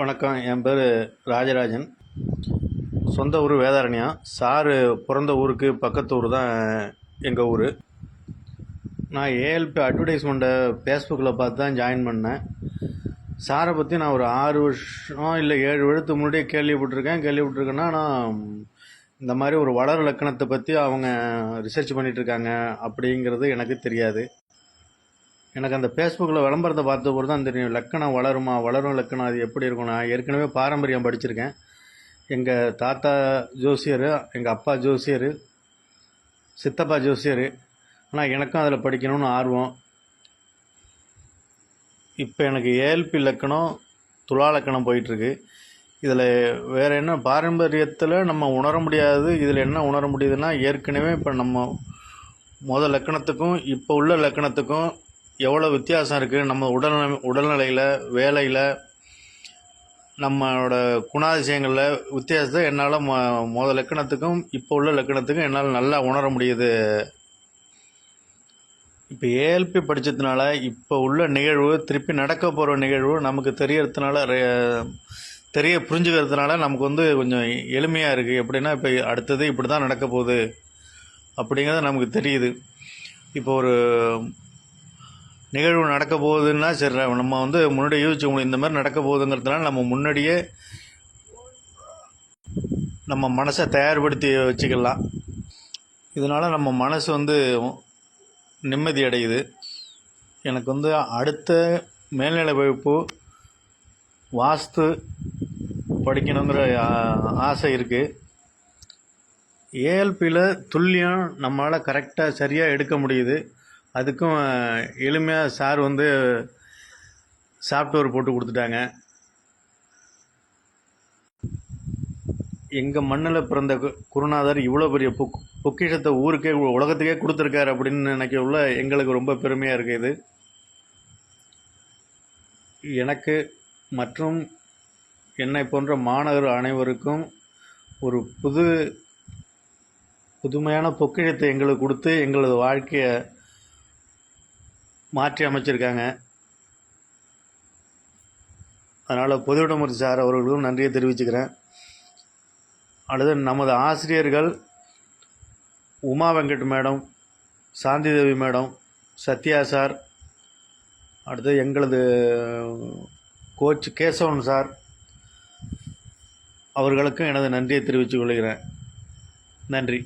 வணக்கம். என் பேர் ராஜராஜன். சொந்த ஊர் வேதாரண்யா. சாரு பிறந்த ஊருக்கு பக்கத்து ஊர் தான் எங்கள் ஊர். நான் ஏஎல்பி அட்வர்டைஸ்மெண்ட்டை ஃபேஸ்புக்கில் பார்த்து தான் ஜாயின் பண்ணேன். சாரை பற்றி நான் ஒரு ஆறு வருஷம் இல்லை ஏழு வருடத்துக்கு முன்னாடியே கேள்விப்பட்டிருக்கேன். கேள்விப்பட்டிருக்கேன்னா நான் இந்த மாதிரி ஒரு வளர் லக்கணத்தை பற்றி அவங்க ரிசர்ச் பண்ணிகிட்ருக்காங்க இருக்காங்க அப்படிங்கிறது எனக்கு தெரியாது. எனக்கு அந்த ஃபேஸ்புக்கில் விளம்பரத்தை பார்த்த போது தான் தெரியும் லக்கணம் வளருமா? வளரும் லக்கணம் அது எப்படி இருக்கும் நான் ஏற்கனவே பாரம்பரியம் படிச்சிருக்கேன். எங்கள் தாத்தா ஜோசியர் எங்கள் அப்பா ஜோசியர் சித்தப்பா ஜோசியர் ஆனால் எனக்கும் அதில் படிக்கணும்னு ஆர்வம். இப்போ எனக்கு ஏஎல்பி லக்கணம் துலா லக்கணம் போயிட்டுருக்கு. இதில் வேறு என்ன பாரம்பரியத்தில் நம்ம உணர முடியாது. இதில் என்ன உணர முடியுதுன்னா ஏற்கனவே இப்போ நம்ம முதல் லக்கணத்துக்கும் இப்போ உள்ள லக்கணத்துக்கும் எவ்வளோ வித்தியாசம் இருக்குது நம்ம உடல் உடல்நிலையில் வேலையில் நம்மளோட குணாதிசயங்களில் வித்தியாசத்தை என்னால் மொ முத லக்கணத்துக்கும் இப்போ உள்ள லக்கணத்துக்கும் என்னால் நல்லா உணர முடியுது. இப்போ ஏஎல்பி படித்ததுனால இப்போ உள்ள நிகழ்வு திருப்பி நடக்க போகிற நிகழ்வு நமக்கு தெரியறதுனால தெரிய புரிஞ்சுக்கிறதுனால நமக்கு வந்து கொஞ்சம் எளிமையாக இருக்குது எப்படின்னா இப்போ அடுத்தது இப்படி தான் நடக்க போகுது. அப்படிங்கிறது நமக்கு தெரியுது. இப்போ ஒரு நிகழ்வு நடக்க போகுதுன்னா சரி நம்ம வந்து முன்னாடியே யோசிச்சு உங்களுக்கு இந்த மாதிரி நடக்க போகுதுங்கிறதுனால நம்ம முன்னாடியே நம்ம மனசை தயார்படுத்தி வச்சுக்கலாம். இதனால் நம்ம மனசு வந்து நிம்மதி அடையுது. எனக்கு வந்து அடுத்த மேல்நிலை வகுப்பு வாஸ்து படிக்கணுங்கிற ஆசை இருக்குது ஏஎல்பியில் துல்லியம் நம்மளால் கரெக்டாக சரியாக எடுக்க முடியுது. அதுக்கும் எளிமையாக சார் வந்து சாஃப்ட்வேர் போட்டு கொடுத்துட்டாங்க. எங்கள் மண்ணில் பிறந்த கு- குருநாதர் இவ்வளோ பெரிய பொக் பொக்கிஷத்தை ஊருக்கே உலகத்துக்கே கொடுத்துருக்காரு அப்படின்னு நினைக்கக்குள்ள எங்களுக்கு ரொம்ப பெருமையாக இருக்குது இது. எனக்கு மற்றும் என்னை போன்ற மாணவர் அனைவருக்கும் ஒரு புது புதுமையான பொக்கிஷத்தை எங்களுக்கு கொடுத்து எங்களது வாழ்க்கையை மாற்றி அமைச்சிருக்காங்க. அதனால் பொதுவிடமூர்த்தி சார் அவர்களுக்கும் நன்றியை தெரிவிச்சுக்கிறேன். அடுத்து நமது ஆசிரியர்கள் Uma Venkat madam Shanthi Devi madam Sathya sir அடுத்து எங்களது கோச் கேசவன் சார் அவர்களுக்கும் எனது நன்றியை தெரிவித்துக் கொள்கிறேன். நன்றி.